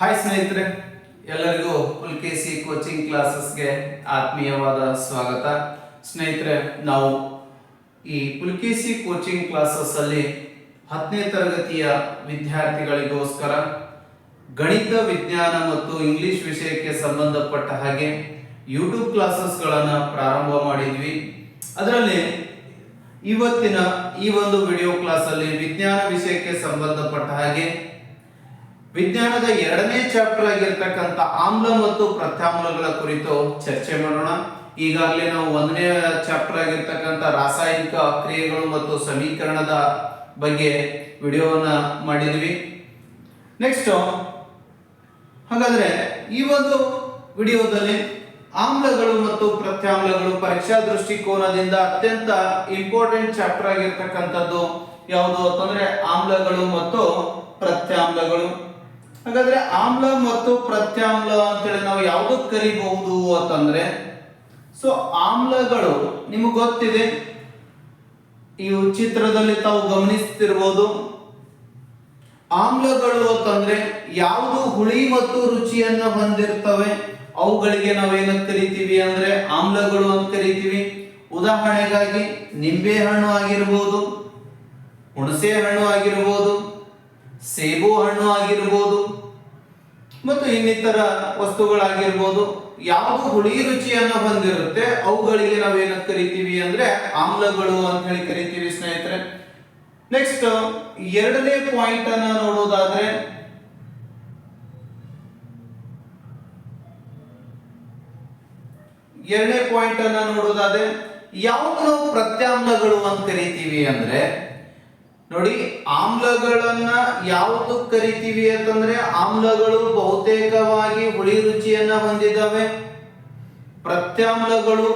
Hi ಸ್ನೇಹಿತರೆ, ಎಲ್ಲರಿಗೂ ಪುಲ್ಕೇಸಿ coaching ಕ್ಲಾಸಸ್ಗೆ ಆತ್ಮೀಯವಾದ ಸ್ವಾಗತ. ಸ್ನೇಹಿತರೆ, ನಾವು ಈ ಪುಲ್ಕೇಸಿ ಕೋಚಿಂಗ್ ಕ್ಲಾಸಸ್ ಅಲ್ಲಿ ಹತ್ತನೇ ತರಗತಿಯ ವಿದ್ಯಾರ್ಥಿಗಳಿಗೋಸ್ಕರ ಗಣಿತ, ವಿಜ್ಞಾನ ಮತ್ತು ಇಂಗ್ಲಿಷ್ ವಿಷಯಕ್ಕೆ ಸಂಬಂಧಪಟ್ಟ ಹಾಗೆ ಯೂಟ್ಯೂಬ್ ಕ್ಲಾಸಸ್ಗಳನ್ನು ಪ್ರಾರಂಭ ಮಾಡಿದ್ವಿ. ಅದರಲ್ಲಿ ಇವತ್ತಿನ ಈ ಒಂದು ವಿಡಿಯೋ ಕ್ಲಾಸಲ್ಲಿ ವಿಜ್ಞಾನ ವಿಷಯಕ್ಕೆ ಸಂಬಂಧಪಟ್ಟ ಹಾಗೆ ವಿಜ್ಞಾನದ ಎರಡನೇ ಚಾಪ್ಟರ್ ಆಗಿರ್ತಕ್ಕಂಥ ಆಮ್ಲ ಮತ್ತು ಪ್ರತ್ಯಾಮ್ಲಗಳ ಕುರಿತು ಚರ್ಚೆ ಮಾಡೋಣ. ಈಗಾಗಲೇ ನಾವು ಒಂದನೇ ಚಾಪ್ಟರ್ ಆಗಿರ್ತಕ್ಕಂಥ ರಾಸಾಯನಿಕ ಕ್ರಿಯೆಗಳು ಮತ್ತು ಸಮೀಕರಣದ ಬಗ್ಗೆ ವಿಡಿಯೋವನ್ನ ಮಾಡಿದ್ವಿ. ನೆಕ್ಸ್ಟ್ ಹಾಗಾದ್ರೆ ಈ ಒಂದು ವಿಡಿಯೋದಲ್ಲಿ ಆಮ್ಲಗಳು ಮತ್ತು ಪ್ರತ್ಯಾಮ್ಲಗಳು ಪರೀಕ್ಷಾ ದೃಷ್ಟಿಕೋನದಿಂದ ಅತ್ಯಂತ ಇಂಪಾರ್ಟೆಂಟ್ ಚಾಪ್ಟರ್ ಆಗಿರ್ತಕ್ಕಂಥದ್ದು ಯಾವುದು ಅಂತಂದ್ರೆ ಆಮ್ಲಗಳು ಮತ್ತು ಪ್ರತ್ಯಾಮ್ಲಗಳು. ಹಾಗಾದ್ರೆ ಆಮ್ಲ ಮತ್ತು ಪ್ರತ್ಯಾಮ್ಲ ಅಂತೇಳಿ ನಾವು ಯಾವುದಕ್ಕೆ ಕರಿಬಹುದು ಅಂತಂದ್ರೆ ಸೊ ಆಮ್ಲಗಳು ನಿಮಗೆ ಗೊತ್ತಿದೆ. ಈ ಚಿತ್ರದಲ್ಲಿ ತಾವು ಗಮನಿಸ್ತಿರ್ಬೋದು. ಆಮ್ಲಗಳು ಅಂತಂದ್ರೆ ಯಾವುದು ಹುಳಿ ಮತ್ತು ರುಚಿಯನ್ನ ಹೊಂದಿರ್ತವೆ, ಅವುಗಳಿಗೆ ನಾವೇನಂತ ಕರಿತೀವಿ ಅಂದ್ರೆ ಆಮ್ಲಗಳು ಅಂತ ಕರಿತೀವಿ. ಉದಾಹರಣೆಗಾಗಿ ನಿಂಬೆ ಹಣ್ಣು ಆಗಿರ್ಬೋದು, ಹುಣಸೆ ಹಣ್ಣು ಆಗಿರ್ಬೋದು ಸೇಬು ಹಣ್ಣು ಆಗಿರ್ಬೋದು ಮತ್ತು ಇನ್ನಿತರ ವಸ್ತುಗಳಾಗಿರ್ಬೋದು, ಯಾವುದು ಹುಳಿ ರುಚಿಯನ್ನು ಹೊಂದಿರುತ್ತೆ, ಅವುಗಳಿಗೆ ನಾವೇನಂತ ಕರಿತೀವಿ ಅಂದ್ರೆ ಆಮ್ಲಗಳು ಅಂತ ಹೇಳಿ ಕರಿತೀವಿ ಸ್ನೇಹಿತರೆ. ನೆಕ್ಸ್ಟ್ ಎರಡನೇ ಪಾಯಿಂಟ್ ಅನ್ನ ನೋಡೋದಾದ್ರೆ, ಎರಡನೇ ಪಾಯಿಂಟ್ ಅನ್ನ ನೋಡೋದಾದ್ರೆ, ಯಾವುದು ನಾವು ಪ್ರತ್ಯಾಮ್ಲಗಳು ಅಂತ ಕರಿತೀವಿ ಅಂದ್ರೆ ನೋಡಿ, ಆಮ್ಲಗಳನ್ನ ಯಾವುದು ಕರಿತೀವಿ ಅಂತಂದ್ರೆ ಆಮ್ಲಗಳು ಬಹುತೇಕವಾಗಿ ಹುಳಿ ರುಚಿಯನ್ನ ಹೊಂದಿದ್ದಾವೆ ಪ್ರತ್ಯಾಮ್ಲಗಳು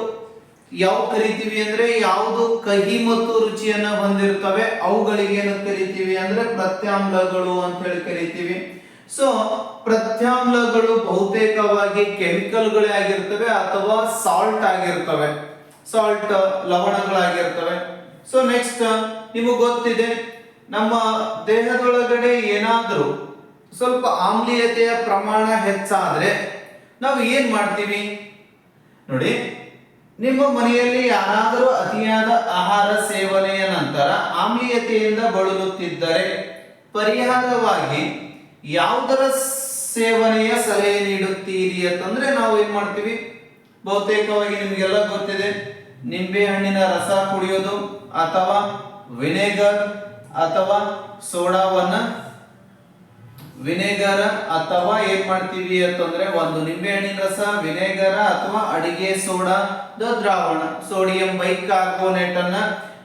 ಯಾವ ಕರಿತೀವಿ ಅಂದ್ರೆ ಯಾವುದು ಕಹಿ ಮತ್ತು ರುಚಿಯನ್ನ ಹೊಂದಿರ್ತವೆ ಅವುಗಳಿಗೆ ಏನು ಕರಿತೀವಿ ಅಂದ್ರೆ ಪ್ರತ್ಯಾಮ್ಲಗಳು ಅಂತ ಹೇಳಿ ಕರಿತೀವಿ. ಸೊ ಪ್ರತ್ಯಾಮ್ಲಗಳು ಬಹುತೇಕವಾಗಿ ಕೆಮಿಕಲ್ಗಳೇ ಆಗಿರ್ತವೆ ಅಥವಾ ಸಾಲ್ಟ್ ಆಗಿರ್ತವೆ. ಸಾಲ್ಟ್ ಲವಣಗಳಾಗಿರ್ತವೆ. ಸೊ ನೆಕ್ಸ್ಟ್ ನಿಮಗೆ ಗೊತ್ತಿದೆ, ನಮ್ಮ ದೇಹದೊಳಗಡೆ ಏನಾದರೂ ಸ್ವಲ್ಪ ಆಮ್ಲೀಯತೆಯ ಪ್ರಮಾಣ ಹೆಚ್ಚಾದರೆ ನಾವು ಏನು ಮಾಡ್ತೀವಿ? ನೋಡಿ, ನಿಮ್ಮ ಮನೆಯಲ್ಲಿ ಯಾರಾದರೂ ಅತಿಯಾದ ಆಹಾರ ಸೇವನೆಯ ನಂತರ ಆಮ್ಲೀಯತೆಯಿಂದ ಬಳಲುತ್ತಿದ್ದರೆ ಪರಿಹಾರವಾಗಿ ಯಾವುದರ ಸೇವನೆಯ ಸಲಹೆ ನೀಡುತ್ತೀರಿ ಅಂತಂದ್ರೆ ನಾವು ಏನ್ ಮಾಡ್ತೀವಿ? ಬಹುತೇಕವಾಗಿ ನಿಮಗೆಲ್ಲ ಗೊತ್ತಿದೆ ನಿಂಬೆ ಹಣ್ಣಿನ ರಸ ಕುಡಿಯೋದು ಅಥವಾ ವಿನೆಗರ್ ಅಥವಾ ಸೋಡಾವನ್ನ. ವಿನೆಗರ ಅಥವಾ ಏನ್ ಮಾಡ್ತೀವಿ ಅಂತಂದ್ರೆ ಒಂದು ನಿಂಬೆಹಣ್ಣಿನ ರಸ, ವಿನೆಗರ್ ಅಥವಾ ಅಡಿಗೆ ಸೋಡಾ ದ್ರಾವಣ. ಸೋಡಿಯಂ ಬೈಕಾರ್ಬೋನೇಟ್ ಅನ್ನ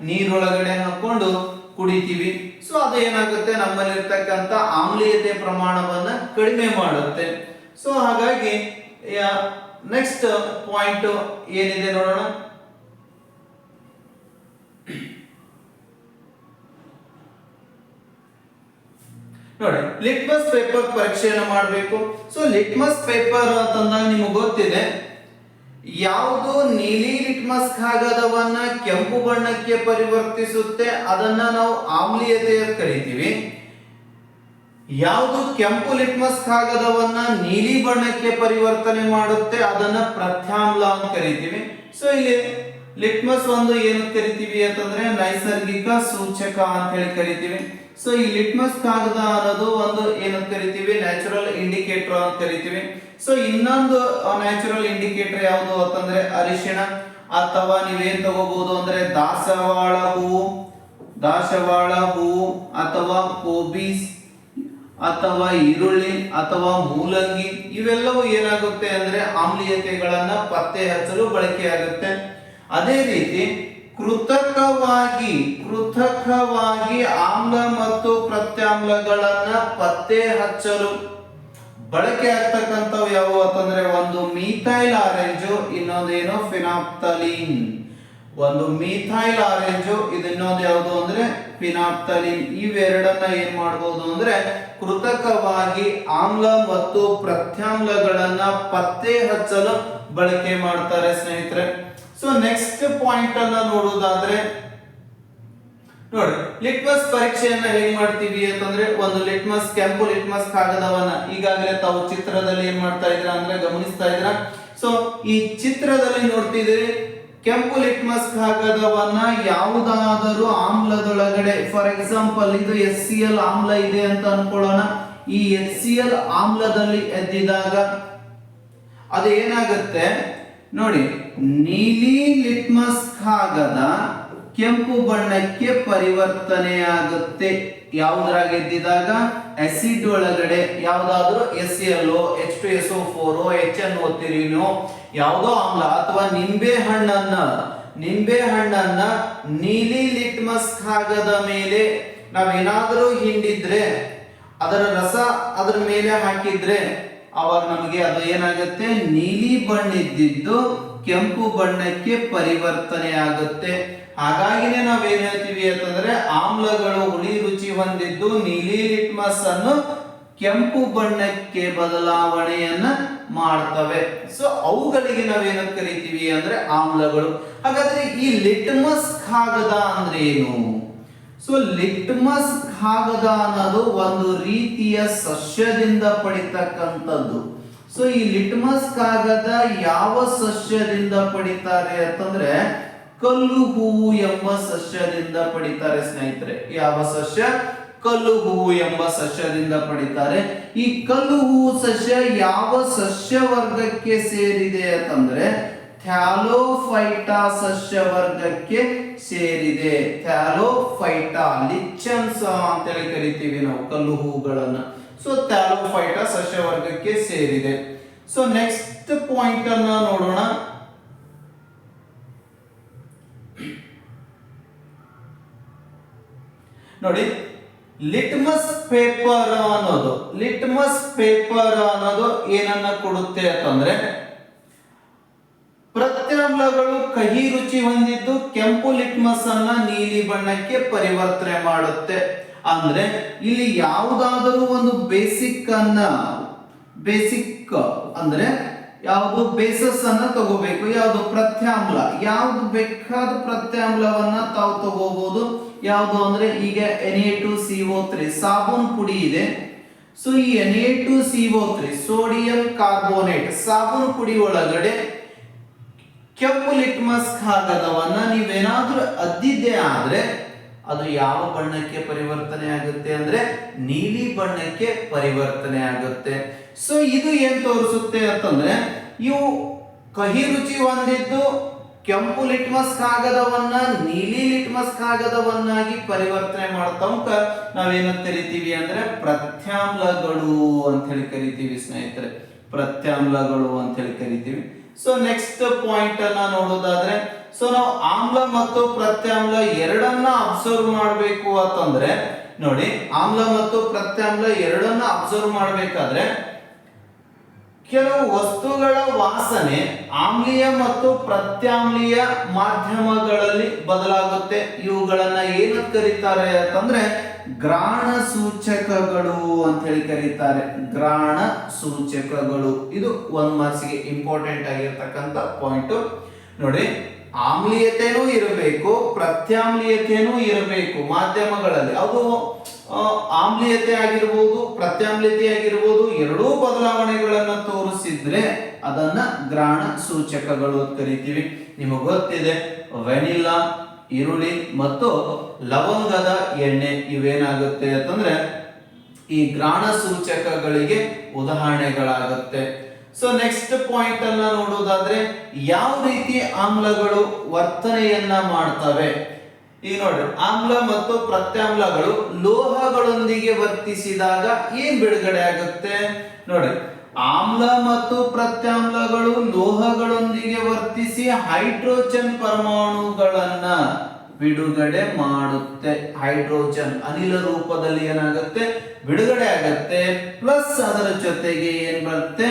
ನೀರೊಳಗಡೆ ಹಾಕೊಂಡು ಕುಡಿತೀವಿ. ಸೊ ಅದು ಏನಾಗುತ್ತೆ ನಮ್ಮಲ್ಲಿರ್ತಕ್ಕಂಥ ಆಮ್ಲೀಯತೆ ಪ್ರಮಾಣವನ್ನ ಕಡಿಮೆ ಮಾಡುತ್ತೆ. ಸೊ ಹಾಗಾಗಿ ನೆಕ್ಸ್ಟ್ ಪಾಯಿಂಟ್ ಏನಿದೆ ನೋಡೋಣ? ನೋಡಿ ಲಿಟ್ಮಸ್ ಪೇಪರ್ ಪರೀಕ್ಷೆಯನ್ನು ಮಾಡಬೇಕು. ಸೊ ಲಿಟ್ಮಸ್ ಪೇಪರ್ ಅಂತಂದಾಗ ನಿಮಗೆ ಗೊತ್ತಿದೆ, ಯಾವುದು ನೀಲಿ ಲಿಟ್ಮಸ್ ಕಾಗದವನ್ನ ಕೆಂಪು ಬಣ್ಣಕ್ಕೆ ಪರಿವರ್ತಿಸುತ್ತೆ, ಅದನ್ನ ನಾವು ಆಮ್ಲೀಯತೆ ಅಂತ ಕರಿತೀವಿ. ಯಾವುದು ಕೆಂಪು ಲಿಟ್ಮಸ್ ಕಾಗದವನ್ನ ನೀಲಿ ಬಣ್ಣಕ್ಕೆ ಪರಿವರ್ತನೆ ಮಾಡುತ್ತೆ, ಅದನ್ನ ಪ್ರತ್ಯಾಮ್ಲ ಅಂತ ಕರಿತೀವಿ. ಸೊ ಇಲ್ಲಿ ಲಿಟ್ಮಸ್ ಒಂದು ಏನು ಕರಿತೀವಿ ಅಂತಂದ್ರೆ ನೈಸರ್ಗಿಕ ಸೂಚಕ ಅಂತ ಹೇಳಿ ಕರಿತೀವಿ. ಸೊ ಈ ಲಿಟ್ಮಸ್ ಕಾಗದ ಅನ್ನೋದು ಒಂದು ಏನು ಕರಿತೀವಿ? ನ್ಯಾಚುರಲ್ ಇಂಡಿಕೇಟರ್ ಅಂತ ಕರಿತೀವಿ. ಸೊ ಇನ್ನೊಂದು ನ್ಯಾಚುರಲ್ ಇಂಡಿಕೇಟರ್ ಯಾವುದು ಅಂತಂದ್ರೆ ಅರಿಶಿಣ. ಅಥವಾ ನೀವೇನ್ ತಗೋಬಹುದು ಅಂದ್ರೆ ದಾಸವಾಳ ಹೂವು ದಾಸವಾಳ ಹೂವು ಅಥವಾ ಕೋಬೀಸ್ ಅಥವಾ ಈರುಳ್ಳಿ, ಅಥವಾ ಮೂಲಂಗಿ. ಇವೆಲ್ಲವೂ ಏನಾಗುತ್ತೆ ಅಂದ್ರೆ ಆಮ್ಲೀಯತೆಗಳನ್ನ ಪತ್ತೆ ಹಚ್ಚಲು ಬಳಕೆಯಾಗುತ್ತೆ. ಅದೇ ರೀತಿ ಕೃತಕವಾಗಿ ಕೃತಕವಾಗಿ ಆಮ್ಲ ಮತ್ತು ಪ್ರತ್ಯಾಮ್ಲಗಳನ್ನ ಪತ್ತೆ ಹಚ್ಚಲು ಬಳಕೆ ಆಗ್ತಕ್ಕಂಥವು ಯಾವುವು ಅಂತಂದ್ರೆ ಒಂದು ಮೀಥೈಲ್ ಆರೆಂಜು, ಇನ್ನೊಂದೇನು ಫಿನಾಪ್ತಲೀನ್. ಒಂದು ಮೀಥೈಲ್ ಆರೆಂಜು ಇದನ್ನೊಂದು ಯಾವುದು ಅಂದ್ರೆ ಫಿನಾಪ್ತಲಿನ್. ಇವೆರಡನ್ನ ಏನ್ ಮಾಡಬಹುದು ಅಂದ್ರೆ ಕೃತಕವಾಗಿ ಆಮ್ಲ ಮತ್ತು ಪ್ರತ್ಯಾಮ್ಲಗಳನ್ನ ಪತ್ತೆ ಹಚ್ಚಲು ಬಳಕೆ ಮಾಡ್ತಾರೆ ಸ್ನೇಹಿತರೆ. ಸೊ ನೆಕ್ಸ್ಟ್ ಪಾಯಿಂಟ್ ಅನ್ನ ನೋಡೋದಾದ್ರೆ ನೋಡಿ ಲಿಟ್ಮಸ್ ಪರೀಕ್ಷೆಯನ್ನ ಹೇಗ್ ಮಾಡ್ತೀವಿ ಅಂತಂದ್ರೆ, ಒಂದು ಲಿಟ್ಮಸ್ ಕೆಂಪು ಲಿಟ್ಮಸ್ ಕಾಗದವನ್ನ ಈಗಾಗಲೇ ತಾವು ಚಿತ್ರದಲ್ಲಿ ಏನ್ ಮಾಡ್ತಾ ಇದ್ರ ಅಂದ್ರೆ ಗಮನಿಸ್ತಾ ಇದ್ರ ಸೊ ಈ ಚಿತ್ರದಲ್ಲಿ ನೋಡ್ತಿದ್ದೀರಿ, ಕೆಂಪು ಲಿಟ್ಮಸ್ ಕಾಗದವನ್ನ ಯಾವುದಾದರೂ ಆಮ್ಲದೊಳಗಡೆ ಫಾರ್ ಎಕ್ಸಾಂಪಲ್ ಇದು ಎಸ್ ಸಿ ಎಲ್ ಆಮ್ಲ ಇದೆ ಅಂತ ಅನ್ಕೊಳ್ಳೋಣ. ಈ ಎಸ್ ಸಿ ಎಲ್ ಆಮ್ಲದಲ್ಲಿ ಎದ್ದಿದಾಗ ಅದು ಏನಾಗುತ್ತೆ ನೋಡಿ ನೀಲಿ ಲಿಟ್ಮಸ್ ಕಾಗದ ಕೆಂಪು ಬಣ್ಣಕ್ಕೆ ಪರಿವರ್ತನೆಯಾಗುತ್ತೆ. ಯಾವುದ್ರಾಗ ಎದ್ದಿದಾಗ? ಆಸಿಡ್ ಒಳಗಡೆ ಯಾವ್ದಾದ್ರು S L H two S O four H N ಓದ್ತಿರಿನೋ, ಯಾವುದೋ ಆಮ್ಲ ಅಥವಾ ನಿಂಬೆ ಹಣ್ಣನ್ನ ನಿಂಬೆ ಹಣ್ಣನ್ನ ನೀಲಿ ಲಿಟ್ಮಸ್ ಕಾಗದ ಮೇಲೆ ನಾವೇನಾದರೂ ಹಿಂಡಿದ್ರೆ, ಅದರ ರಸ ಅದರ ಮೇಲೆ ಹಾಕಿದ್ರೆ, ಅವಾಗ ನಮಗೆ ಅದು ಏನಾಗುತ್ತೆ? ನೀಲಿ ಬಣ್ಣ ಇದ್ದಿದ್ದು ಕೆಂಪು ಬಣ್ಣಕ್ಕೆ ಪರಿವರ್ತನೆ ಆಗುತ್ತೆ ಹಾಗಾಗಿನೇ ನಾವೇನ್ ಹೇಳ್ತೀವಿ ಅಂತಂದ್ರೆ ಆಮ್ಲಗಳು ಹುಳಿ ರುಚಿ ಹೊಂದಿದ್ದು ನೀಲಿ ಲಿಟ್ಮಸ್ ಅನ್ನು ಕೆಂಪು ಬಣ್ಣಕ್ಕೆ ಬದಲಾವಣೆಯನ್ನ ಮಾಡ್ತವೆ. ಸೊ ಅವುಗಳಿಗೆ ನಾವೇನಂತ ಕರಿತೀವಿ ಅಂದ್ರೆ ಆಮ್ಲಗಳು. ಹಾಗಾದ್ರೆ ಈ ಲಿಟ್ಮಸ್ ಕಾಗದ ಅಂದ್ರೆ ಏನು? ಸೊ ಲಿಟ್ಮಸ್ ಕಾಗದ ಅನ್ನೋದು ಒಂದು ರೀತಿಯ ಸಸ್ಯದಿಂದ ಪಡಿತಕ್ಕಂಥದ್ದು. ಸೊ ಈ ಲಿಟ್ಮಸ್ ಕಾಗದ ಯಾವ ಸಸ್ಯದಿಂದ ಪಡಿತಾರೆ ಅಂತಂದ್ರೆ, ಕಲ್ಲು ಹೂವು ಎಂಬ ಸಸ್ಯದಿಂದ ಪಡಿತಾರೆ ಸ್ನೇಹಿತರೆ. ಯಾವ ಸಸ್ಯ? ಕಲ್ಲು ಹೂವು ಎಂಬ ಸಸ್ಯದಿಂದ ಪಡಿತಾರೆ. ಈ ಕಲ್ಲು ಹೂವು ಸಸ್ಯ ಯಾವ ಸಸ್ಯ ವರ್ಗಕ್ಕೆ ಸೇರಿದೆ ಅಂತಂದ್ರೆ, ಥ್ಯಾಲೋಫೈಟಾ ಸಸ್ಯ ವರ್ಗಕ್ಕೆ ಸೇರಿದೆ. ಥ್ಯಾಲೋಫೈಟಾ ಲಿಚನ್ಸ್ ಅಂತೇಳಿ ಕರಿತೀವಿ ನಾವು ಕಲ್ಲು ಹೂಗಳನ್ನ. ಸೊ ಥ್ಯಾಲೋಫೈಟಾ ಸಸ್ಯ ವರ್ಗಕ್ಕೆ ಸೇರಿದೆ ಸೊ ನೆಕ್ಸ್ಟ್ ಪಾಯಿಂಟ್ ಅನ್ನ ನೋಡೋಣ ನೋಡಿ ಲಿಟ್ಮಸ್ ಪೇಪರ್ ಅನ್ನೋದು ಲಿಟ್ಮಸ್ ಪೇಪರ್ ಅನ್ನೋದು ಏನನ್ನ ಕೊಡುತ್ತೆ ಅಂತಂದ್ರೆ ಪ್ರತ್ಯಾಮ್ಲಗಳು ಕಹಿ ರುಚಿ ಹೊಂದಿದ್ದು ಕೆಂಪು ಲಿಟ್ಮಸ್ ಅನ್ನ ನೀಲಿ ಬಣ್ಣಕ್ಕೆ ಪರಿವರ್ತನೆ ಮಾಡುತ್ತೆ ಅಂದ್ರೆ ಇಲ್ಲಿ ಯಾವುದಾದರೂ ಒಂದು ಬೇಸಿಕ್ ಅನ್ನ ಬೇಸಿಕ್ ಅಂದ್ರೆ ಯಾವುದು ಬೇಸಸ್ ಅನ್ನ ತಗೋಬೇಕು, ಯಾವುದು ಪ್ರತ್ಯಾಮ್ಲ ಯಾವ್ದು ಬೇಕಾದ ಪ್ರತ್ಯಾಮ್ಲವನ್ನ ತಾವು ತಗೋಬಹುದು ಯಾವುದು ಅಂದ್ರೆ ಈಗ N A two C O three ಸಾಬೂನ್ ಪುಡಿ ಇದೆ. ಸೊ ಈ N A two C O three sodium carbonate ಸಾಬೂನ್ ಪುಡಿ ಒಳಗಡೆ ಕೆಂಪು ಲಿಟ್ಮಸ್ ಕಾಗದವನ್ನ ನೀವೇನಾದ್ರೂ ಅದ್ದಿದ್ದೆ ಆದ್ರೆ ಅದು ಯಾವ ಬಣ್ಣಕ್ಕೆ ಪರಿವರ್ತನೆ ಆಗುತ್ತೆ ಅಂದ್ರೆ ನೀಲಿ ಬಣ್ಣಕ್ಕೆ ಪರಿವರ್ತನೆ ಆಗುತ್ತೆ. ಸೊ ಇದು ಏನ್ ತೋರಿಸುತ್ತೆ ಅಂತಂದ್ರೆ, ಇವು ಕಹಿ ರುಚಿ ಹೊಂದಿದ್ದು ಕೆಂಪು ಲಿಟ್ಮಸ್ ಕಾಗದವನ್ನ ನೀಲಿ ಲಿಟ್ಮಸ್ ಕಾಗದವನ್ನಾಗಿ ಪರಿವರ್ತನೆ ಮಾಡ್ತಾ ನಾವೇನಂತ ಕರಿತೀವಿ ಅಂದ್ರೆ ಪ್ರತ್ಯಾಮ್ಲಗಳು ಅಂತ ಹೇಳಿ ಕರಿತೀವಿ ಸ್ನೇಹಿತರೆ. ಪ್ರತ್ಯಾಮ್ಲಗಳು ಅಂತ ಹೇಳಿ ಕರಿತೀವಿ. ಸೊ ನೆಕ್ಸ್ಟ್ ಪಾಯಿಂಟ್ ಅನ್ನ ನೋಡೋದಾದ್ರೆ ಸೊ ನಾವು ಆಮ್ಲ ಮತ್ತು ಪ್ರತ್ಯಾಮ್ಲ ಎರಡನ್ನ ಅಬ್ಸರ್ವ್ ಮಾಡಬೇಕು ಅಂತಂದ್ರೆ, ನೋಡಿ, ಆಮ್ಲ ಮತ್ತು ಪ್ರತ್ಯಾಮ್ಲ ಎರಡನ್ನ ಅಬ್ಸರ್ವ್ ಮಾಡಬೇಕಾದ್ರೆ ಕೆಲವು ವಸ್ತುಗಳ ವಾಸನೆ ಆಮ್ಲೀಯ ಮತ್ತು ಪ್ರತ್ಯಾಮ್ಲೀಯ ಮಾಧ್ಯಮಗಳಲ್ಲಿ ಬದಲಾಗುತ್ತೆ. ಇವುಗಳನ್ನ ಏನು ಕರೀತಾರೆ ಅಂತಂದ್ರೆ ಗ್ರಾಣ ಸೂಚಕಗಳು ಅಂತ ಹೇಳಿ ಕರೀತಾರೆ. ಗ್ರಾಣ ಸೂಚಕಗಳು. ಇದು ಒಂದ್ ಮಾರ್ಕ್ಸಿಗೆ ಇಂಪಾರ್ಟೆಂಟ್ ಆಗಿರ್ತಕ್ಕಂಥ ಪಾಯಿಂಟ್ ನೋಡಿ, ಆಮ್ಲೀಯತೆನೂ ಇರಬೇಕು, ಪ್ರತ್ಯಾಮ್ಲೀಯತೆನೂ ಇರಬೇಕು ಮಾಧ್ಯಮಗಳಲ್ಲಿ. ಅದು ಆಮ್ಲೀಯತೆ ಆಗಿರ್ಬೋದು, ಪ್ರತ್ಯಾಮ್ಲೀಯತೆ ಆಗಿರ್ಬೋದು, ಎರಡೂ ಬದಲಾವಣೆಗಳನ್ನು ತೋರಿಸಿದ್ರೆ ಅದನ್ನ ಗ್ರಾಣ ಸೂಚಕಗಳು ಕರಿತೀವಿ. ನಿಮಗೆ ಗೊತ್ತಿದೆ ವೆನಿಲಾ ಈರುಳ್ಳಿ ಮತ್ತು ಲವಂಗದ ಎಣ್ಣೆ ಇವೇನಾಗುತ್ತೆ ಅಂತಂದ್ರೆ ಈ ಗ್ರಾಣ ಸೂಚಕಗಳಿಗೆ ಉದಾಹರಣೆಗಳಾಗುತ್ತೆ. ಸೊ ನೆಕ್ಸ್ಟ್ ಪಾಯಿಂಟ್ ಅನ್ನ ನೋಡೋದಾದ್ರೆ, ಯಾವ ರೀತಿ ಆಮ್ಲಗಳು ವರ್ತನೆಯನ್ನ ಮಾಡ್ತವೆ? ಈಗ ನೋಡಿ ಆಮ್ಲ ಮತ್ತು ಪ್ರತ್ಯಾಮ್ಲಗಳು ಲೋಹಗಳೊಂದಿಗೆ ವರ್ತಿಸಿದಾಗ ಏನ್ ಬಿಡುಗಡೆ ಆಗುತ್ತೆ? ನೋಡಿ ಆಮ್ಲ ಮತ್ತು ಪ್ರತ್ಯಾಮ್ಲಗಳು ಲೋಹಗಳೊಂದಿಗೆ ವರ್ತಿಸಿ ಹೈಡ್ರೋಜನ್ ಪರಮಾಣುಗಳನ್ನ ಬಿಡುಗಡೆ ಮಾಡುತ್ತೆ. ಹೈಡ್ರೋಜನ್ ಅನಿಲ ರೂಪದಲ್ಲಿ ಏನಾಗುತ್ತೆ? ಬಿಡುಗಡೆ ಆಗತ್ತೆ. ಪ್ಲಸ್ ಅದರ ಜೊತೆಗೆ ಏನ್ ಬರುತ್ತೆ?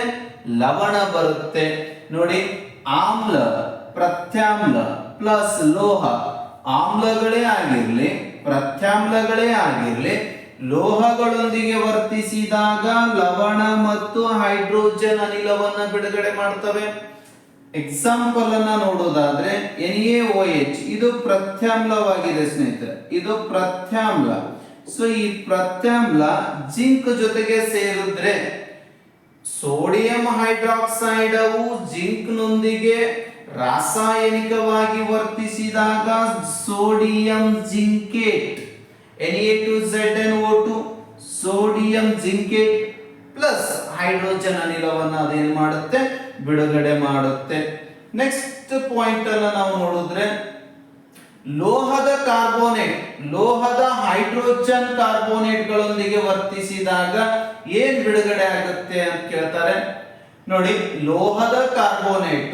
ಲವಣ ಬರುತ್ತೆ. ನೋಡಿ, ಆಮ್ಲ, ಪ್ರತ್ಯಾಮ್ಲ, ಪ್ಲಸ್ ಲೋಹ ಆಮ್ಲಗಳೇ ಆಗಿರಲಿ, ಪ್ರತ್ಯಾಮ್ಲಗಳೇ ಆಗಿರಲಿ, ಲೋಹಗಳೊಂದಿಗೆ ವರ್ತಿಸಿದಾಗ ಲವಣ ಮತ್ತು ಹೈಡ್ರೋಜನ್ ಅನಿಲವನ್ನು ಬಿಡುಗಡೆ ಮಾಡ್ತವೆ. ಎಕ್ಸಾಂಪಲ್ ಅನ್ನ ನೋಡೋದಾದ್ರೆ ಎನ್ ಎ ಓ ಎಚ್ ಇದು ಪ್ರತ್ಯಾಮ್ಲವಾಗಿದೆ ಸ್ನೇಹಿತರೆ. ಇದು ಪ್ರತ್ಯಾಮ್ಲ. ಸೊ ಈ ಪ್ರತ್ಯಾಮ್ಲ ಜಿಂಕ್ ಜೊತೆಗೆ ಸೇರಿದ್ರೆ, ಸೋಡಿಯಂ ಹೈಡ್ರಾಕ್ಸೈಡವು ಜಿಂಕ್ನೊಂದಿಗೆ ರಾಸಾಯನಿಕವಾಗಿ ವರ್ತಿಸಿದಾಗ sodium zincate N A two Z N O two sodium zincate plus hydrogen ಅನಿಲವನ್ನು ಅದೇನ್ ಮಾಡುತ್ತೆ? ಬಿಡುಗಡೆ ಮಾಡುತ್ತೆ. ನೆಕ್ಸ್ಟ್ ಪಾಯಿಂಟ್ ಅನ್ನು ನಾವು ನೋಡಿದ್ರೆ, ಲೋಹದ ಕಾರ್ಬೋನೇಟ್, ಲೋಹದ ಹೈಡ್ರೋಜನ್ ಕಾರ್ಬೋನೇಟ್ಗಳೊಂದಿಗೆ ವರ್ತಿಸಿದಾಗ ಏನ್ ಬಿಡುಗಡೆ ಆಗುತ್ತೆ ಅಂತ ಕೇಳ್ತಾರೆ? ನೋಡಿ, ಲೋಹದ ಕಾರ್ಬೋನೇಟ್,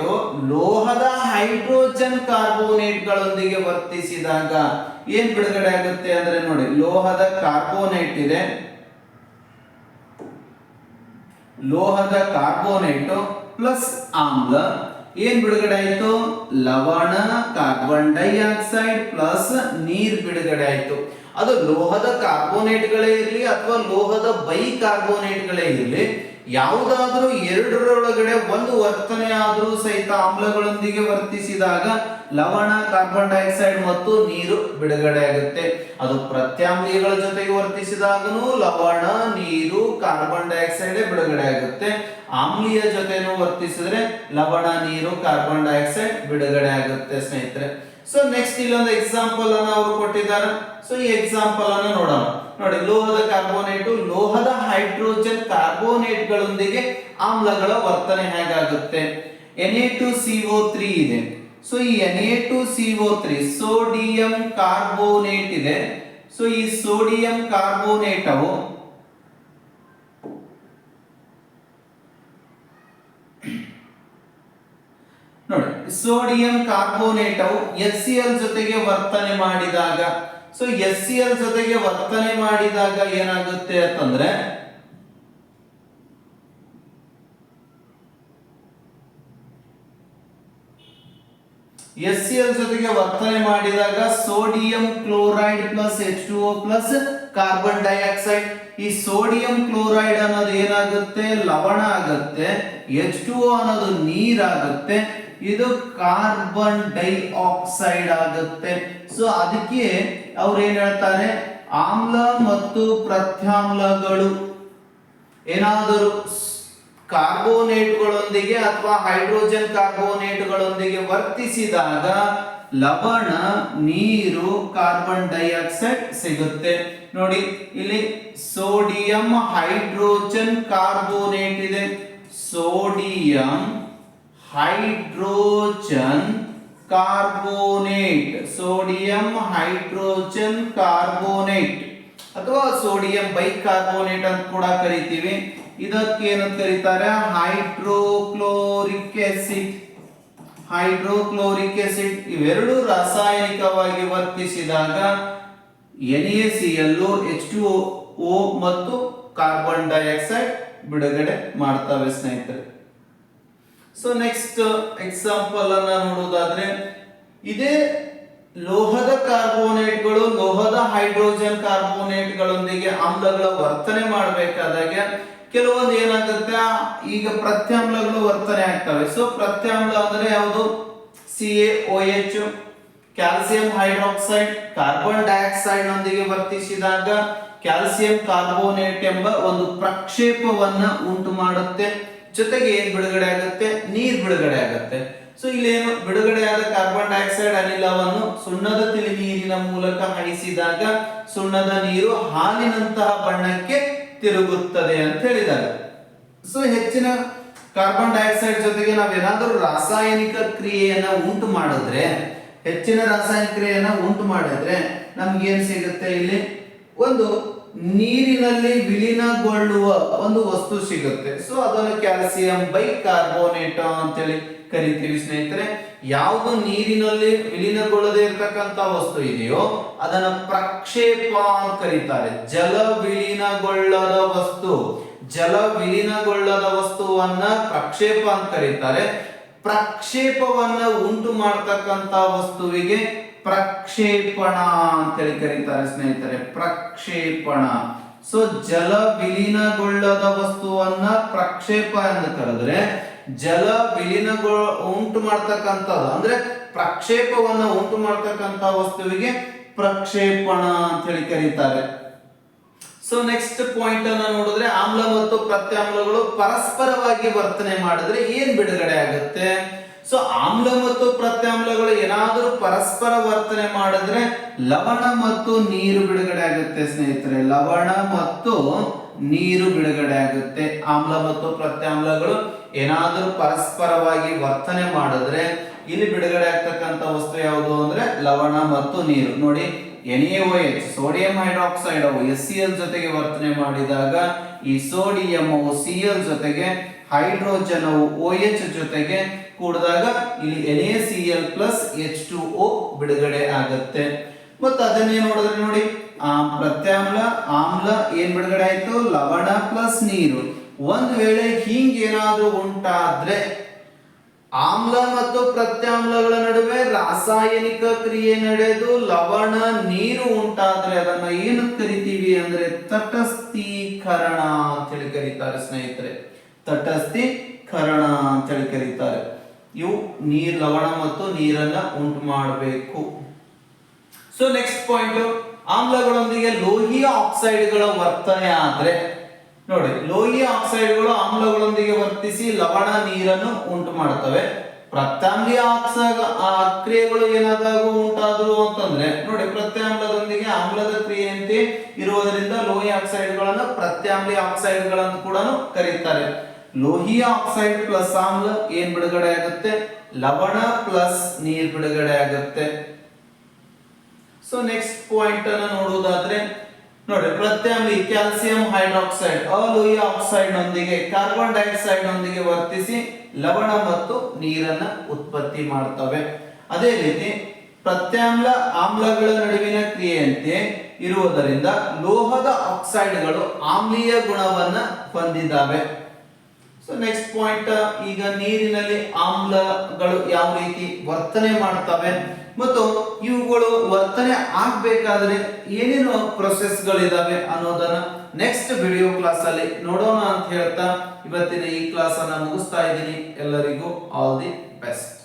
ಲೋಹದ ಹೈಡ್ರೋಜನ್ ಕಾರ್ಬೋನೇಟ್ ಗಳೊಂದಿಗೆ ವರ್ತಿಸಿದಾಗ ಏನ್ ಬಿಡುಗಡೆ ಆಗುತ್ತೆ ಅಂದ್ರೆ ನೋಡಿ, ಲೋಹದ ಕಾರ್ಬೋನೇಟ್ ಇದೆ. ಲೋಹದ ಕಾರ್ಬೋನೇಟ್ ಪ್ಲಸ್ ಆಮ್ಲ. ಏನ್ ಬಿಡುಗಡೆ ಆಯ್ತು? ಲವಣ, ಕಾರ್ಬನ್ ಡೈಆಕ್ಸೈಡ್ ಪ್ಲಸ್ ನೀರ್ ಬಿಡುಗಡೆ ಆಯ್ತು. ಅದು ಲೋಹದ ಕಾರ್ಬೋನೇಟ್ಗಳೇ ಇರಲಿ ಅಥವಾ ಲೋಹದ ಬೈ ಕಾರ್ಬೋನೇಟ್ಗಳೇ ಇರಲಿ ಯಾವುದಾದ್ರೂ ಎರಡರೊಳಗಡೆ ಒಂದು ವರ್ತನೆ ಆದರೂ ಸಹಿತ ಆಮ್ಲಗಳೊಂದಿಗೆ ವರ್ತಿಸಿದಾಗ ಲವಣ ಕಾರ್ಬನ್ ಡೈಆಕ್ಸೈಡ್ ಮತ್ತು ನೀರು ಬಿಡುಗಡೆ ಆಗುತ್ತೆ ಅದು ಪ್ರತ್ಯಾಮ್ಲಿಗಳ ಜೊತೆಗೆ ವರ್ತಿಸಿದಾಗನೂ ಲವಣ, ನೀರು ಕಾರ್ಬನ್ ಡೈಆಕ್ಸೈಡ್ ಬಿಡುಗಡೆ ಆಗುತ್ತೆ ಆಮ್ಲೀಯ ಜೊತೆನೂ ವರ್ತಿಸಿದ್ರೆ ಲವಣ, ನೀರು ಕಾರ್ಬನ್ ಡೈಆಕ್ಸೈಡ್ ಬಿಡುಗಡೆ ಆಗುತ್ತೆ ಸ್ನೇಹಿತರೆ. ಸೊ ನೆಕ್ಸ್ಟ್ ಇಲ್ಲೊಂದು ಎಕ್ಸಾಂಪಲ್ ಅನ್ನ ಅವರು ಕೊಟ್ಟಿದ್ದಾರೆ. ಸೊ ಈ ಎಕ್ಸಾಂಪಲ್ ಅನ್ನ ನೋಡೋಣ. ನೋಡಿ, ಲೋಹದ ಕಾರ್ಬೋನೇಟ್ ಲೋಹದ ಹೈಡ್ರೋಜನ್ ಕಾರ್ಬೋನೇಟ್ ಗಳೊಂದಿಗೆ ಆಮ್ಲಗಳ ವರ್ತನೆ ಹೇಗಾಗುತ್ತೆ? N A two C O three ಇದೆ. ಸೊ ಈ N A two C O three sodium carbonate ಇದೆ. ಸೊ ಈ ಸೋಡಿಯಂ ಕಾರ್ಬೋನೇಟ್ ಅವು ನೋಡಿ ಸೋಡಿಯಂ ಕಾರ್ಬೋನೇಟ್ ಅವು ಎಸ್ ಸಿ ಎಲ್ ಜೊತೆಗೆ ವರ್ತನೆ ಮಾಡಿದಾಗ ಸೊ ಎಸ್ ಸಿ ಎಲ್ ಜೊತೆಗೆ ವರ್ತನೆ ಮಾಡಿದಾಗ ಏನಾಗುತ್ತೆ ಅಂತಂದ್ರೆ ಎಸ್ ಸಿ ಎಲ್ ಜೊತೆಗೆ ವರ್ತನೆ ಮಾಡಿದಾಗ sodium chloride plus H two O plus carbon dioxide ಈ ಸೋಡಿಯಂ ಕ್ಲೋರೈಡ್ ಅನ್ನೋದು ಏನಾಗುತ್ತೆ? ಲವಣ ಆಗುತ್ತೆ. ಎಚ್ ಟು ಓ ಅನ್ನೋದು ನೀರಾಗುತ್ತೆ ಇದು ಕಾರ್ಬನ್ ಡೈಆಕ್ಸೈಡ್ ಆಗುತ್ತೆ. ಸೊ ಅದಕ್ಕೆ ಅವ್ರು ಏನ್ ಹೇಳ್ತಾರೆ? ಆಮ್ಲ ಮತ್ತು ಪ್ರತ್ಯಾಮ್ಲಗಳು. ಏನಾದರೂ ಕಾರ್ಬೋನೇಟ್ಗಳೊಂದಿಗೆ ಅಥವಾ ಹೈಡ್ರೋಜನ್ ಕಾರ್ಬೋನೇಟ್ಗಳೊಂದಿಗೆ ವರ್ತಿಸಿದಾಗ ಲವಣ, ನೀರು, ಕಾರ್ಬನ್ ಡೈಆಕ್ಸೈಡ್ ಸಿಗುತ್ತೆ. ನೋಡಿ, ಇಲ್ಲಿ ಸೋಡಿಯಂ ಹೈಡ್ರೋಜನ್ ಕಾರ್ಬೋನೇಟ್ ಇದೆ. Sodium hydrogen carbonate, sodium hydrogen carbonate ಅಥವಾ ಸೋಡಿಯಂ ಬೈಕಾರ್ಬೋನೇಟ್ ಅಂತ ಕೂಡ ಕರಿತೀವಿ. ಇದಕ್ಕೆ ಏನಂತ ಕರೀತಾರೆ? Hydrochloric acid. ಹೈಡ್ರೋಕ್ಲೋರಿಕ್ ಆಸಿಡ್ ಇವೆರಡು ರಾಸಾಯನಿಕವಾಗಿ ವರ್ತಿಸಿದಾಗ N A C L H two O ಮತ್ತು ಕಾರ್ಬನ್ ಡೈಆಕ್ಸೈಡ್ ಬಿಡುಗಡೆ ಮಾಡ್ತವೆ ಸ್ನೇಹಿತರೆ. ಸೊ ನೆಕ್ಸ್ಟ್ ಎಕ್ಸಾಂಪಲ್ ಅನ್ನ ನೋಡೋದಾದ್ರೆ, ಇದೇ ಲೋಹದ ಕಾರ್ಬೋನೇಟ್ಗಳು, ಲೋಹದ ಹೈಡ್ರೋಜನ್ ಕಾರ್ಬೋನೇಟ್ಗಳೊಂದಿಗೆ ಆಮ್ಲಗಳ ವರ್ತನೆ ಮಾಡಬೇಕಾದಾಗ ಕೆಲವೊಂದು ಏನಾಗುತ್ತೆ? ಈಗ ಪ್ರತ್ಯಾಮ್ಲಗಳು ವರ್ತನೆ ಆಗ್ತವೆ. ಸೊ ಪ್ರತ್ಯಾಮ್ಲ ಅಂದ್ರೆ ಯಾವುದು? C A O H calcium hydroxide, carbon dioxide ನೊಂದಿಗೆ ವರ್ತಿಸಿದಾಗ ಕ್ಯಾಲ್ಸಿಯಂ ಕಾರ್ಬೋನೇಟ್ ಎಂಬ ಒಂದು ಪ್ರಕ್ಷೇಪವನ್ನ ಉಂಟು ಮಾಡುತ್ತೆ ಜೊತೆಗೆ ಏನ್ ಬಿಡುಗಡೆ ಆಗುತ್ತೆ? ನೀರ್ ಬಿಡುಗಡೆ ಆಗುತ್ತೆ. ಸೊ ಇಲ್ಲೇನು ಬಿಡುಗಡೆಯಾದ ಕಾರ್ಬನ್ ಡೈಆಕ್ಸೈಡ್ ಅನಿಲವನ್ನು ಸುಣ್ಣದ ತಿಳಿ ನೀರಿನ ಮೂಲಕ ಹಾಯಿಸಿದಾಗ ಸುಣ್ಣದ ನೀರು ಹಾಲಿನಂತಹ ಬಣ್ಣಕ್ಕೆ ತಿರುಗುತ್ತದೆ ಅಂತ ಹೇಳಿದಾಗ ಸೊ ಹೆಚ್ಚಿನ ಕಾರ್ಬನ್ ಡೈಆಕ್ಸೈಡ್ ಜೊತೆಗೆ ನಾವೇನಾದರೂ ರಾಸಾಯನಿಕ ಕ್ರಿಯೆಯನ್ನ ಉಂಟು ಮಾಡಿದ್ರೆ, ಹೆಚ್ಚಿನ ರಾಸಾಯನಿಕ ಕ್ರಿಯೆಯನ್ನ ಉಂಟು ಮಾಡಿದ್ರೆ ನಮ್ಗೆ ಏನ್ ಸಿಗುತ್ತೆ ಇಲ್ಲಿ? ಒಂದು ನೀರಿನಲ್ಲಿ ವಿಲೀನಗೊಳ್ಳುವ ಒಂದು ವಸ್ತು ಸಿಗುತ್ತೆ. ಸೊ ಅದನ್ನು ಕ್ಯಾಲ್ಸಿಯಂ ಬೈಕಾರ್ಬೋನೇಟ್ ಅಂತೇಳಿ ಕರಿತೀವಿ ಸ್ನೇಹಿತರೆ. ಯಾವುದು ನೀರಿನಲ್ಲಿ ವಿಲೀನಗೊಳ್ಳದೆ ಇರತಕ್ಕಂತ ವಸ್ತು ಇದೆಯೋ, ಅದನ್ನ ಪ್ರಕ್ಷೇಪ ಅಂತ ಕರೀತಾರೆ. ಜಲ ವಿಲೀನಗೊಳ್ಳದ ವಸ್ತು. ಜಲ ವಿಲೀನಗೊಳ್ಳದ ವಸ್ತುವನ್ನ ಪ್ರಕ್ಷೇಪ ಅಂತ ಕರೀತಾರೆ. ಪ್ರಕ್ಷೇಪವನ್ನ ಉಂಟು ಮಾಡ್ತಕ್ಕಂತ ವಸ್ತುವಿಗೆ ಪ್ರಕ್ಷೇಪಣ ಅಂತೇಳಿ ಕರೀತಾರೆ ಸ್ನೇಹಿತರೆ, ಪ್ರಕ್ಷೇಪಣ. ಸೊ ಜಲ ವಿಲೀನಗೊಳ್ಳದ ವಸ್ತುವನ್ನ ಪ್ರಕ್ಷೇಪ ಎಂದು ಕರೆದ್ರೆ ಜಲ ವಿಲೀನಗೊಳ್ ಉಂಟು ಮಾಡ್ತಕ್ಕಂಥದ್ದು, ಅಂದ್ರೆ ಪ್ರಕ್ಷೇಪವನ್ನು ಉಂಟು ಮಾಡ್ತಕ್ಕಂಥ ವಸ್ತುವಿಗೆ ಪ್ರಕ್ಷೇಪಣ ಅಂತ ಹೇಳಿ ಕರೀತಾರೆ. ಸೊ ನೆಕ್ಸ್ಟ್ ಪಾಯಿಂಟ್ ಅನ್ನ ನೋಡಿದ್ರೆ, ಆಮ್ಲ ಮತ್ತು ಪ್ರತ್ಯಾಮ್ಲಗಳು ಪರಸ್ಪರವಾಗಿ ವರ್ತನೆ ಮಾಡಿದ್ರೆ ಏನ್ ಬಿಡುಗಡೆ ಆಗುತ್ತೆ? ಸೊ ಆಮ್ಲ ಮತ್ತು ಪ್ರತ್ಯಾಮ್ಲಗಳು ಏನಾದರೂ ಪರಸ್ಪರ ವರ್ತನೆ ಮಾಡಿದ್ರೆ ಲವಣ ಮತ್ತು ನೀರು ಬಿಡುಗಡೆ ಆಗುತ್ತೆ, ಸ್ನೇಹಿತರೆ. ಲವಣ ಮತ್ತು ನೀರು ಬಿಡುಗಡೆ ಆಗುತ್ತೆ. ಆಮ್ಲ ಮತ್ತು ಪ್ರತ್ಯಾಮ್ಲಗಳು ಏನಾದರೂ ಪರಸ್ಪರವಾಗಿ ವರ್ತನೆ ಮಾಡಿದ್ರೆ ಇಲ್ಲಿ ಬಿಡುಗಡೆ ಆಗ್ತಕ್ಕಂಥ ವಸ್ತು ಯಾವುದು ಅಂದ್ರೆ ಲವಣ ಮತ್ತು ನೀರು. ನೋಡಿ NaOH ಸೋಡಿಯಂ ಹೈಡ್ರಾಕ್ಸೈಡ್ ಅವು ಎಸ್ ಸಿ ಎಲ್ ಜೊತೆಗೆ ವರ್ತನೆ ಮಾಡಿದಾಗ ಈ ಸೋಡಿಯಂ ಸಿ ಎಲ್ ಜೊತೆಗೆ ಹೈಡ್ರೋಜನ್ ಒ ಎಚ್ ಜೊತೆಗೆ ಕೂಡಿದಾಗ ಇಲ್ಲಿ N A C L plus H two O ಬಿಡುಗಡೆ ಆಗುತ್ತೆ. ಮತ್ತು ಅದನ್ನೇ ನೋಡಿದ್ರೆ ನೋಡಿ ಆ ಪ್ರತ್ಯಾಮ್ಲ, ಆಮ್ಲ ಏನ್ ಬಿಡುಗಡೆ ಆಯ್ತು? ಲವಣ ಪ್ಲಸ್ ನೀರು. ಒಂದ್ ವೇಳೆ ಹಿಂಗೇನಾದ್ರೂ ಉಂಟಾದ್ರೆ ಆಮ್ಲ ಮತ್ತು ಪ್ರತ್ಯಾಮ್ಲಗಳ ನಡುವೆ ರಾಸಾಯನಿಕ ಕ್ರಿಯೆ ನಡೆದು ಲವಣ, ನೀರು ಉಂಟಾದ್ರೆ ಅದನ್ನ ಏನು ಕರಿತೀವಿ ಅಂದ್ರೆ ತಟಸ್ಥೀಕರಣ ಅಂತೇಳಿ ಕರೀತಾರೆ ಸ್ನೇಹಿತರೆ. ತಟಸ್ಥೀಕರಣ ಅಂತೇಳಿ ಕರೀತಾರೆ. ಇವು ನೀರ್ ಲವಣ ಮತ್ತು ನೀರನ್ನ ಉಂಟು ಮಾಡಬೇಕು. ಸೊ ನೆಕ್ಸ್ಟ್ ಪಾಯಿಂಟ್ ಆಮ್ಲಗಳೊಂದಿಗೆ ಲೋಹೀಯ ಆಕ್ಸೈಡ್ಗಳ ವರ್ತನೆ ಆದ್ರೆ, ನೋಡಿ, ಲೋಹೀಯ ಆಕ್ಸೈಡ್ಗಳು ಆಮ್ಲಗಳೊಂದಿಗೆ ವರ್ತಿಸಿ ಲವಣ ನೀರನ್ನು ಉಂಟು ಮಾಡ್ತವೆ ಪ್ರತ್ಯಾಮ್ಲೀಯ ಆಕ್ಸೈಡ್, ಆ ಕ್ರಿಯೆಗಳು ಏನಾದಾಗೂ ಉಂಟಾದ್ರು ಅಂತಂದ್ರೆ, ನೋಡಿ ಪ್ರತ್ಯಾಮ್ಲದೊಂದಿಗೆ ಆಮ್ಲದ ಕ್ರಿಯೆಯಂತೆ ಇರುವುದರಿಂದ ಲೋಹಿ ಆಕ್ಸೈಡ್ಗಳನ್ನು ಪ್ರತ್ಯಾಮ್ಲೀಯ ಆಕ್ಸೈಡ್ಗಳನ್ನು ಕೂಡ ಕರೀತಾರೆ. ಲೋಹೀಯ ಆಕ್ಸೈಡ್ ಪ್ಲಸ್ ಆಮ್ಲ ಏನ್ ಬಿಡುಗಡೆ ಆಗುತ್ತೆ? ಲವಣ ಪ್ಲಸ್ ನೀರ್ ಬಿಡುಗಡೆ ಆಗುತ್ತೆ. ಸೊ ನೆಕ್ಸ್ಟ್ ಪಾಯಿಂಟ್ ಅನ್ನ ನೋಡುವುದಾದ್ರೆ ನೋಡಿ ಪ್ರತ್ಯಾಮ್ಲಿ ಕ್ಯಾಲ್ಸಿಯಂ ಹೈಡ್ರಾಕ್ಸೈಡ್ ಅಲೋಹಿಯ ಆಕ್ಸೈಡ್ ನೊಂದಿಗೆ ಕಾರ್ಬನ್ ಡೈಆಕ್ಸೈಡ್ ನೊಂದಿಗೆ ವರ್ತಿಸಿ ಲವಣ ಮತ್ತು ನೀರನ್ನ ಉತ್ಪತ್ತಿ ಮಾಡ್ತವೆ. ಅದೇ ರೀತಿ ಪ್ರತ್ಯಾಮ್ಲ ಆಮ್ಲಗಳ ನಡುವಿನ ಕ್ರಿಯೆಯಂತೆ ಇರುವುದರಿಂದ ಲೋಹದ ಆಕ್ಸೈಡ್ಗಳು ಆಮ್ಲೀಯ ಗುಣವನ್ನ ಹೊಂದಿದ್ದಾವೆ ಸೊ ನೆಕ್ಸ್ಟ್ ಪಾಯಿಂಟ್ ಈಗ ನೀರಿನಲ್ಲಿ ಆಮ್ಲಗಳು ಯಾವ ರೀತಿ ವರ್ತನೆ ಮಾಡ್ತವೆ ಮತ್ತು ಇವುಗಳು ವರ್ತನೆ ಆಗ್ಬೇಕಾದ್ರೆ ಏನೇನು ಪ್ರೊಸೆಸ್ಗಳಿದಾವೆ ಅನ್ನೋದನ್ನ ನೆಕ್ಸ್ಟ್ ವಿಡಿಯೋ ಕ್ಲಾಸ್ ಅಲ್ಲಿ ನೋಡೋಣ ಅಂತ ಹೇಳ್ತಾ ಇವತ್ತಿನ ಈ ಕ್ಲಾಸ್ ಅನ್ನ ಮುಗಿಸ್ತಾ ಇದ್ದೀನಿ. ಎಲ್ಲರಿಗೂ ಆಲ್ ದಿ ಬೆಸ್ಟ್